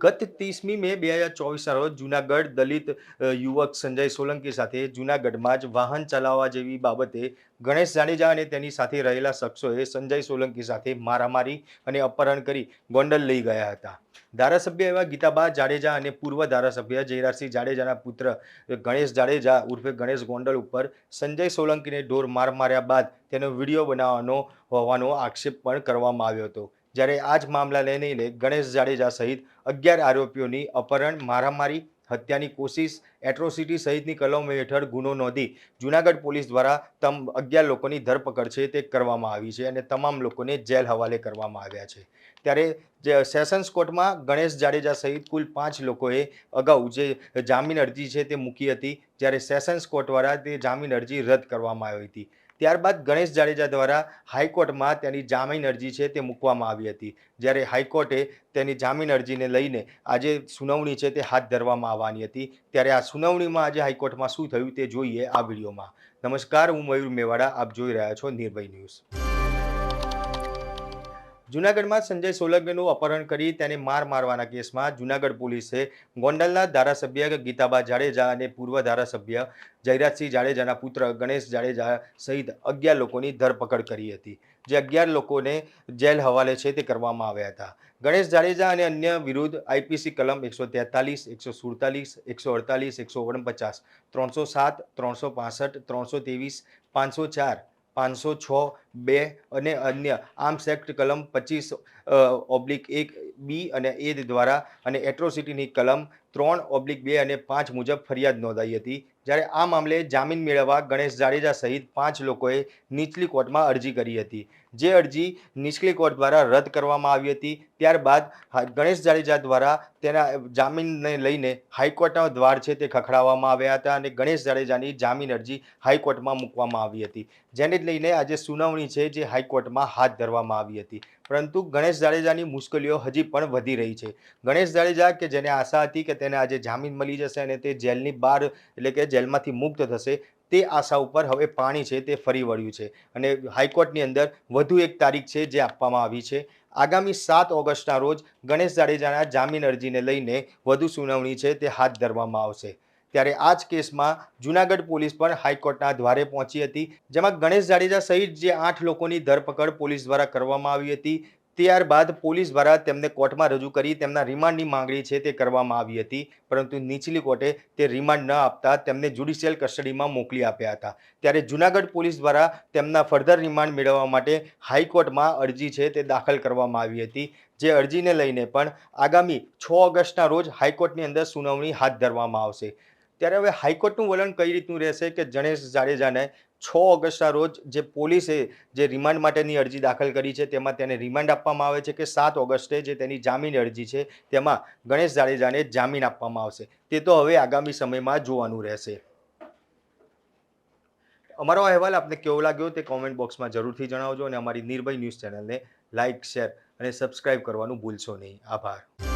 ગત ત્રીસમી મે બે હજાર ચોવીસના રોજ જૂનાગઢ દલિત યુવક સંજય સોલંકી સાથે જૂનાગઢમાં જ વાહન ચલાવવા જેવી બાબતે ગણેશ જાડેજા અને તેની સાથે રહેલા શખ્સોએ સંજય સોલંકી સાથે મારામારી અને અપહરણ કરી ગોંડલ લઈ ગયા હતા. ધારાસભ્ય એવા ગીતાબા જાડેજા અને પૂર્વ ધારાસભ્ય જયરાજસિંહ જાડેજાના પુત્ર ગણેશ જાડેજા ઉર્ફે ગણેશ ગોંડલ ઉપર સંજય સોલંકીને ઢોર માર માર્યા બાદ તેનો વીડિયો બનાવવાનો હોવાનો આક્ષેપ પણ કરવામાં આવ્યો હતો. જ્યારે આ જ મામલા લઈને ગણેશ જાડેજા સહિત અગિયાર આરોપીઓની અપહરણ, મારામારી, હત્યાની કોશિશ, એટ્રોસિટી સહિતની કલમો હેઠળ ગુનો નોંધી જૂનાગઢ પોલીસ દ્વારા તમ અગિયાર લોકોની ધરપકડ છે તે કરવામાં આવી છે અને તમામ લોકોને જેલ હવાલે કરવામાં આવ્યા છે. ત્યારે જે સેશન્સ કોર્ટમાં ગણેશ જાડેજા સહિત કુલ પાંચ લોકોએ અગાઉ જે જામીન અરજી છે તે મૂકી હતી, જ્યારે સેશન્સ કોર્ટ દ્વારા તે જામીન અરજી રદ કરવામાં આવી હતી. ત્યારબાદ ગણેશ જાડેજા દ્વારા હાઈકોર્ટમાં તેની જામીન અરજી છે તે મૂકવામાં આવી હતી. જ્યારે હાઈકોર્ટે તેની જામીન અરજીને લઈને આજે સુનાવણી છે તે હાથ ધરવામાં આવવાની હતી. ત્યારે આ સુનાવણીમાં આજે હાઈકોર્ટમાં શું થયું તે જોઈએ આ વિડીયોમાં. નમસ્કાર, હું મયુર મેવાડા, આપ જોઈ રહ્યા છો નિર્ભય ન્યૂઝ. જૂનાગઢમાં સંજય સોલંકીનું અપહરણ કરી તેને માર મારવાના કેસમાં જૂનાગઢ પોલીસે ગોંડલના ધારાસભ્ય ગીતાબા જાડેજા અને પૂર્વ ધારાસભ્ય જયરાજસિંહ જાડેજાના પુત્ર ગણેશ જાડેજા સહિત અગિયાર લોકોની ધરપકડ કરી હતી. જે અગિયાર લોકોને જેલ હવાલે છે તે કરવામાં આવ્યા હતા. ગણેશ જાડેજા અને અન્ય વિરુદ્ધ આઈપીસી કલમ એકસો તેતાલીસ, એકસો સુડતાલીસ, એકસો અડતાલીસ, એકસો ઓગણપચાસ, ત્રણસો સાત, ત્રણસો પાસઠ, ત્રણસો ત્રેવીસ, પાંચસો ચાર, પાંચસો છ બે અને અન્ય. આર્મ્સ એક્ટ કલમ પચીસ ઓબ્લિક એક, બી અને એ દ્વારા અને એટ્રોસિટીની કલમ ત્રણ, ઓબ્લિક બે અને પાંચ મુજબ ફરિયાદ નોંધાઈ હતી. જ્યારે આ મામલે જામીન મેળવવા ગણેશ જાડેજા સહિત પાંચ લોકોએ નીચલી કોર્ટમાં અરજી કરી હતી. જે અરજી નીચલી કોર્ટ દ્વારા રદ કરવામાં આવી હતી. ત્યારબાદ ગણેશ જાડેજા દ્વારા તેના જામીનને લઈને હાઈકોર્ટના દ્વાર છે તે ખખડાવવામાં આવ્યા હતા અને ગણેશ જાડેજાની જામીન અરજી હાઈકોર્ટમાં મૂકવામાં આવી હતી. જેને લઈને આજે સુનાવણી છે જે હાઈકોર્ટમાં હાથ ધરવામાં આવી હતી. પરંતુ ગણેશ જાડેજાની મુશ્કેલીઓ હજી પણ વધી રહી છે. ગણેશ જાડેજા કે જેને આશા હતી કે તેને આજે જામીન મળી જશે અને તે જેલની બહાર એટલે કે જેલમાંથી મુક્ત થશે, તે આશા ઉપર હવે પાણી છે તે ફરી વળ્યું છે. અને હાઈકોર્ટની અંદર વધુ એક તારીખ છે જે આપવામાં આવી છે. આગામી સાત ઓગસ્ટના રોજ ગણેશ જાડેજાના જામીન અરજીને લઈને વધુ સુનાવણી છે તે હાથ ધરવામાં આવશે. ત્યારે આ જ કેસમાં જૂનાગઢ પોલીસ પણ હાઈકોર્ટના દ્વારે પહોંચી હતી, જેમાં ગણેશ જાડેજા સહિત જે આઠ લોકોની ધરપકડ પોલીસ દ્વારા કરવામાં આવી હતી, ત્યારબાદ પોલીસ દ્વારા તેમને કોર્ટમાં રજૂ કરી તેમના રિમાન્ડની માંગણી છે તે કરવામાં આવી હતી, પરંતુ નીચલી કોર્ટે તે રિમાન્ડ ન આપતા તેમને જ્યુડિશિયલ કસ્ટડીમાં મોકલી આપ્યા હતા. ત્યારે જૂનાગઢ પોલીસ દ્વારા તેમના ફર્ધર રિમાન્ડ મેળવવા માટે હાઈકોર્ટમાં અરજી છે તે દાખલ કરવામાં આવી હતી, જે અરજીને લઈને પણ આગામી છ ઓગસ્ટના રોજ હાઈકોર્ટની અંદર સુનાવણી હાથ ધરવામાં આવશે. ત્યારે હવે હાઈકોર્ટનું વલણ કઈ રીતનું રહેશે કે ગણેશ જાડેજાને છ ઓગસ્ટના રોજ જે પોલીસે જે રિમાન્ડ માટેની અરજી દાખલ કરી છે, તેમાં તેને રિમાન્ડ આપવામાં આવે છે કે સાત ઓગસ્ટે જે તેની જામીન અરજી છે, તેમાં ગણેશ જાડેજાને જામીન આપવામાં આવશે. તે તો હવે આગામી સમયમાં જોવાનું રહેશે. અમારો અહેવાલ આપને કેવો લાગ્યો તે કોમેન્ટ બોક્સમાં જરૂરથી જણાવજો અને અમારી નિર્ભય ન્યૂઝ ચેનલને લાઇક શેર અને સબસ્ક્રાઇબ કરવાનું ભૂલશો નહીં. આભાર.